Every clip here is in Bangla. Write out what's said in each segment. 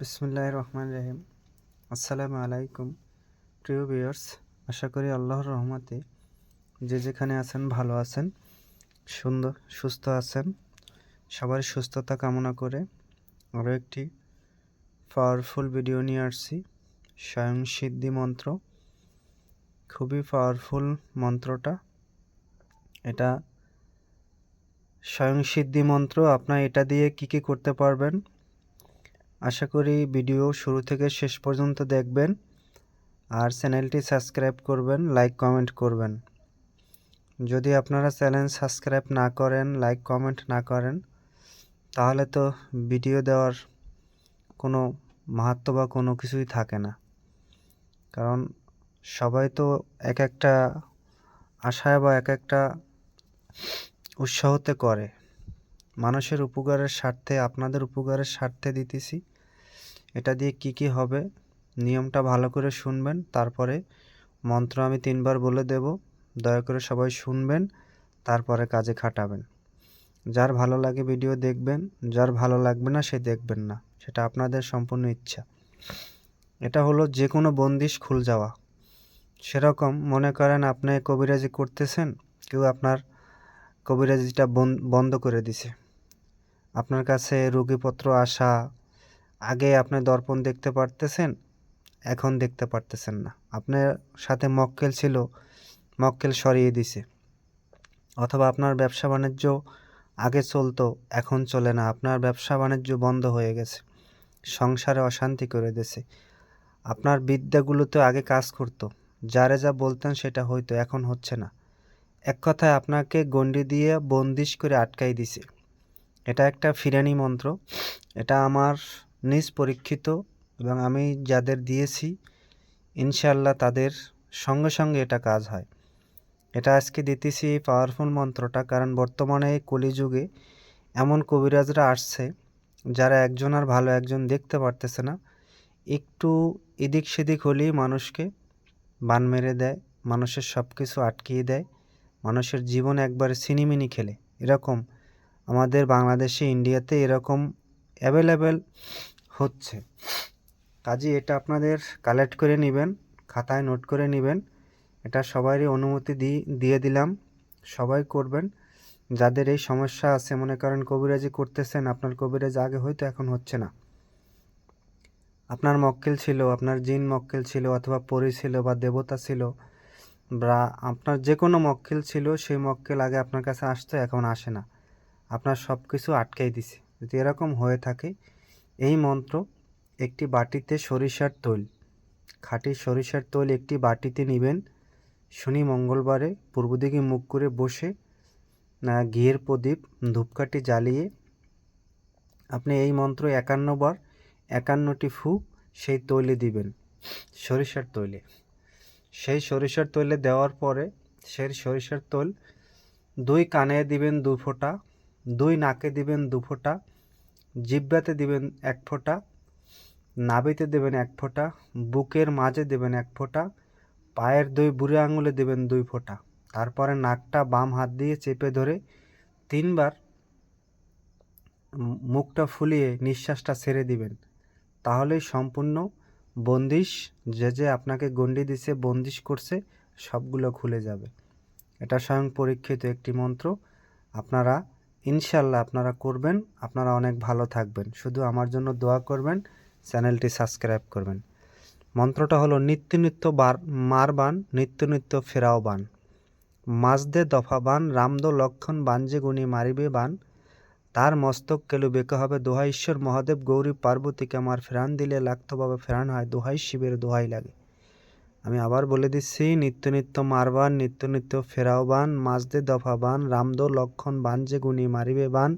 বিসমুল্লাহ রহমান রহিম। আসসালামু আলাইকুম। প্রিয় ভিউয়ার্স, আশা করি আল্লাহর রহমতে যে যেখানে আছেন, ভালো আছেন, সুন্দর, সুস্থ আছেন। সবার সুস্থতা কামনা করে আরও একটি পাওয়ারফুল ভিডিও নিয়ে আসছি। স্বয়ং সিদ্ধি মন্ত্র। খুবই পাওয়ারফুল মন্ত্রটা। এটা স্বয়ং সিদ্ধি মন্ত্র। আপনার এটা দিয়ে কি কি করতে পারবেন? আশা করি ভিডিও শুরু থেকে শেষ পর্যন্ত দেখবেন আর চ্যানেলটি সাবস্ক্রাইব করবেন, লাইক, কমেন্ট করবেন। যদি আপনারা চ্যানেল সাবস্ক্রাইব না করেন, লাইক, কমেন্ট না করেন, তাহলে তো ভিডিও দেওয়ার কোনো মাহাত্ম বা কোনো কিছুই থাকে না। কারণ সবাই তো এক একটা আশায় বা এক একটা উৎসাহতে করে। মানুষের উপকারের স্বার্থে, আপনাদের উপকারের স্বার্থে দিতেছি। এটা দিয়ে কি কি হবে, নিয়মটা ভালো করে শুনবেন, তারপরে মন্ত্র আমি তিনবার বলে দেব, দয়া করে সবাই শুনবেন, তারপরে কাজে খাটাবেন। যার ভালো লাগে ভিডিও দেখবেন, যার ভালো লাগবে না সে দেখবেন না, সেটা আপনাদের সম্পূর্ণ ইচ্ছা। এটা হলো যে কোনো বন্দিশ খুল যাওয়া। সেরকম মনে করেন আপনি কবিরাজি করতেছেন, কেউ আপনার কবিরাজিটা বন্ধ করে দিছে। আপনার কাছে রোগীপত্র আসা, আগে আপনি দর্পণ দেখতে পারতেছেন, এখন দেখতে পারতেছেন না। আপনার সাথে মক্কেল ছিল, মক্কেল সরিয়ে দিছে। অথবা আপনার ব্যবসা বাণিজ্য আগে চলতো, এখন চলে না। আপনার ব্যবসা বাণিজ্য বন্ধ হয়ে গেছে, সংসারে অশান্তি করে দিছে। আপনার বিদ্যাগুলোতে আগে কাজ করতো, যারে যা বলতেন সেটা হয়তো এখন হচ্ছে না। এক কথায় আপনাকে গণ্ডি দিয়ে বন্দিশ করে আটকাই দিছে। এটা একটা ফিরানি মন্ত্র। এটা আমার নিজ পরীক্ষিত এবং আমি যাদের দিয়েছি ইনশাল্লাহ তাদের সঙ্গে সঙ্গে এটা কাজ হয়। এটা আজকে দিতেছি এই পাওয়ারফুল মন্ত্রটা কারণ বর্তমানে এই কলিযুগে এমন কবিরাজরা আসছে যারা একজন আর ভালো একজন দেখতে পারতেছে না। একটু এদিক সেদিক হলেই মানুষকে বান মেরে দেয়, মানুষের সব কিছু আটকিয়ে দেয়, মানুষের জীবন একবার সিনিমিনি খেলে। এরকম আমাদের বাংলাদেশে, ইন্ডিয়াতে এরকম অ্যাভেলেবেল হচ্ছে। কাজে, এটা আপনাদের কালেক্ট করে নেবেন, খাতায় নোট করে নেবেন। এটা সবারই অনুমতি দিয়ে দিয়ে দিলাম। সবাই করবেন। যাদের এই সমস্যা আছে, মনে করেন কবিরাজি করতেছেন, আপনার কবিরাজ আগে হয়তো এখন হচ্ছে না। আপনার মক্কেল ছিল, আপনার জিন মক্কেল ছিল, অথবা পরি ছিল বা দেবতা ছিল, বা আপনার যে কোনো মক্কেল ছিল, সেই মক্কেল আগে আপনার কাছে আসতো, এখন আসে না। আপনার সব কিছু আটকাই দিছে। যদি এরকম হয়ে থাকে, এই মন্ত্র একটি বাটিতে সরিষার তৈল, খাঁটি সরিষার তৈল একটি বাটিতে নেবেন। শনি মঙ্গলবারে পূর্ব দিকে মুখ করে বসে ঘিয়ের প্রদীপ, ধূপকাঠি জ্বালিয়ে আপনি এই মন্ত্র একান্নবার একান্নটি ফু, সেই তৈলে দিবেন, সরিষার তৈলে। সেই সরিষার তৈলে দেওয়ার পরে, সেই সরিষার তৈল দুই কানে দিবেন দু ফোঁটা দুই নাকে দিবেন দু ফোঁটা, জিব্বাতে দিবেন এক ফোঁটা নাবিতে দেবেন এক ফোঁটা, বুকের মাঝে দেবেন এক ফোঁটা, পায়ের দুই বুড়ে আঙুলে দেবেন দুই ফোঁটা। তারপরে নাকটা বাম হাত দিয়ে চেপে ধরে তিনবার মুখটা ফুলিয়ে নিঃশ্বাসটা ছেড়ে দিবেন। তাহলেই সম্পূর্ণ বন্দিশ, যে যে আপনাকে গণ্ডি দিছে, বন্দিশ করছে, সবগুলো খুলে যাবে। এটা স্বয়ং পরীক্ষিত একটি মন্ত্র। আপনারা ইনশাল্লাহ আপনারা করবেন। আপনারা অনেক ভালো থাকবেন। শুধু আমার জন্য দোয়া করবেন, চ্যানেলটি সাবস্ক্রাইব করবেন। মন্ত্রটা হলো, নিত্য নিত্য বার মারবান নিত্য নিত্য ফেরাও বান। মাঝদে দফা বান, রামদ লক্ষণ বাঞ্জে গুণী মারিবে বান। তার মস্তক কেলু বেঁকে হবে দোহাই ঈশ্বর মহাদেব, গৌরী পার্বতীকে আমার ফেরান দিলে লাগতোভাবে ফেরান হয়, দোহাই শিবের দোহাই লাগে। আমি আবার বলে দিচ্ছি, নিত্য নিত্য মারবান, নিত্য নিত্য ফেরাও বান মাঝদে দফাবান, রামদো লক্ষণ বান যে গুণী মারিবে বান,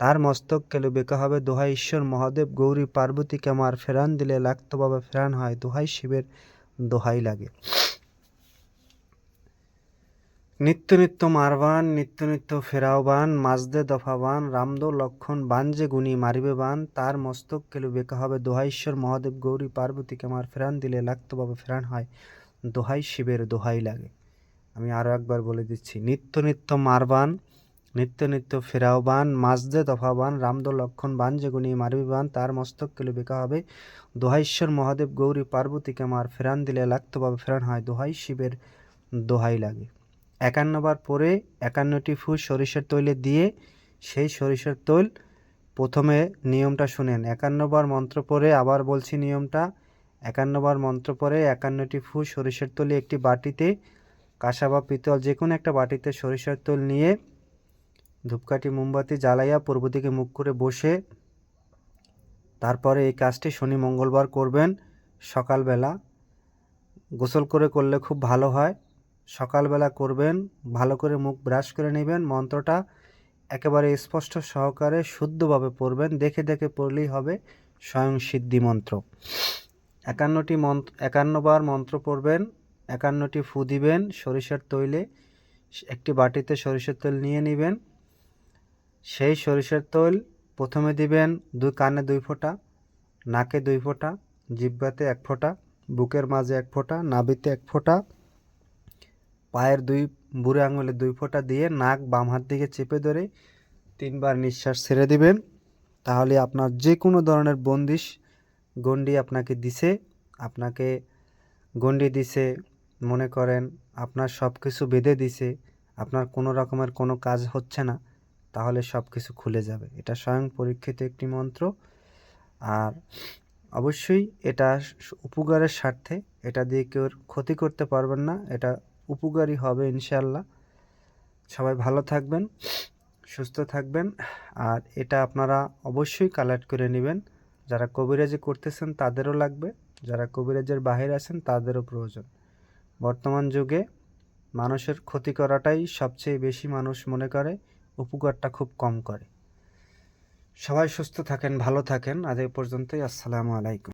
তার মস্তক কেলু বেকা হবে, দোহাই ঈশ্বর মহাদেব গৌরী পার্বতীকে আমার ফেরান দিলে লাগতোভাবে ফেরান হয়, দোহাই শিবের দোহাই লাগে। নিত্য নিত্য মারবান, নিত্য নিত্য ফেরাওবান, মাজদে দফাবান, রামদো লক্ষণ, বান যে গুণী মারিবে বান, তার মস্তক কেলু বেকা হবে। দোহাইশ্বর মহাদেব গৌরী পার্বতীকে আমার ফেরান দিলে লাগতোভাবে ফেরান হয়। দোহাই শিবের দোহাই লাগে। আমি আরও একবার বলে দিচ্ছি, নিত্য নিত্য মারবান, নিত্য নিত্য ফেরাও বান মাজদে দফা বান রামদ লক্ষণ, বান যে গুণী মারবি বান, তার মস্তক কেলু বেকা হবে। দোহাইশ্বর মহাদেব গৌরী পার্বতীকে মার ফেরান দিলে লাগতো বা ফেরান হয়। দোহাই শিবের দোহাই লাগে। একান্নবার পরে একান্নটি ফুল সরিষার তৈলে দিয়ে সেই সরিষার তৈল প্রথমে নিয়মটা শুনেন। একান্নবার মন্ত্র পরে আবার বলছি নিয়মটা। একান্নবার মন্ত্র পরে একান্নটি ফু সরিষার তৈলে একটি বাটিতে কাঁসা বা পিতল যে কোনো একটা বাটিতে সরিষার তৈল নিয়ে ধূপকাঠি, মোমবাতি জ্বালাইয়া পূর্ব দিকে মুখ করে বসে তারপরে এই কাজটি শনি মঙ্গলবার করবেন। সকালবেলা গোসল করে করলে খুব ভালো হয়। সকালবেলা করবেন, ভালো করে মুখ ব্রাশ করে নেবেন, মন্ত্রটা একেবারে স্পষ্ট সহকারে শুদ্ধভাবে পড়বেন, দেখে দেখে পড়লেই হবে স্বয়ং সিদ্ধি মন্ত্র। একান্নটি মন্ত্র, একান্নবার মন্ত্র পড়বেন, একান্নটি ফু দিবেন, সরিষার তৈলে একটি বাটিতে সরিষার তেল নিয়ে নেবেন। সেই সরিষার তৈল প্রথমে দিবেন দুই কানে দুই ফোঁটা, নাকে দুই ফোঁটা, জিব্বাতে এক ফোঁটা, বুকের মাঝে এক ফোঁটা, নাভিতে এক ফোঁটা পায়ের দুই বুড়ো আঙুলে দুই ফোঁটা দিয়ে নাক বাম হাত দিকে চেপে ধরে তিনবার নিঃশ্বাস ছেড়ে দিবেন। তাহলে আপনার যে কোনো ধরনের বন্দিশ গণ্ডি আপনাকে দিছে, আপনাকে গণ্ডি দিছে, মনে করেন আপনার সব কিছু বেঁধে দিছে, আপনার কোনো রকমের কোনো কাজ হচ্ছে না, তাহলে সব কিছু খুলে যাবে। এটা স্বয়ং পরীক্ষিত একটি মন্ত্র। আর অবশ্যই এটা উপকারের স্বার্থে, এটা দিয়ে কেউ ক্ষতি করতে পারবেন না, এটা উপকারী হবে ইনশাল্লাহ সবাই ভালো থাকবেন, সুস্থ থাকবেন, আর এটা আপনারা অবশ্যই কালেক্ট করে নেবেন। যারা কবিরাজি করতেছেন তাদেরও লাগবে, যারা কবিরাজের বাহির আছেন তাদেরও প্রয়োজন। বর্তমান যুগে মানুষের ক্ষতি করাটাই সবচেয়ে বেশি মানুষ মনে করে, উপকারটা খুব কম করে। সবাই সুস্থ থাকেন, ভালো থাকেন। আজ এই পর্যন্তই, আসসালামু আলাইকুম।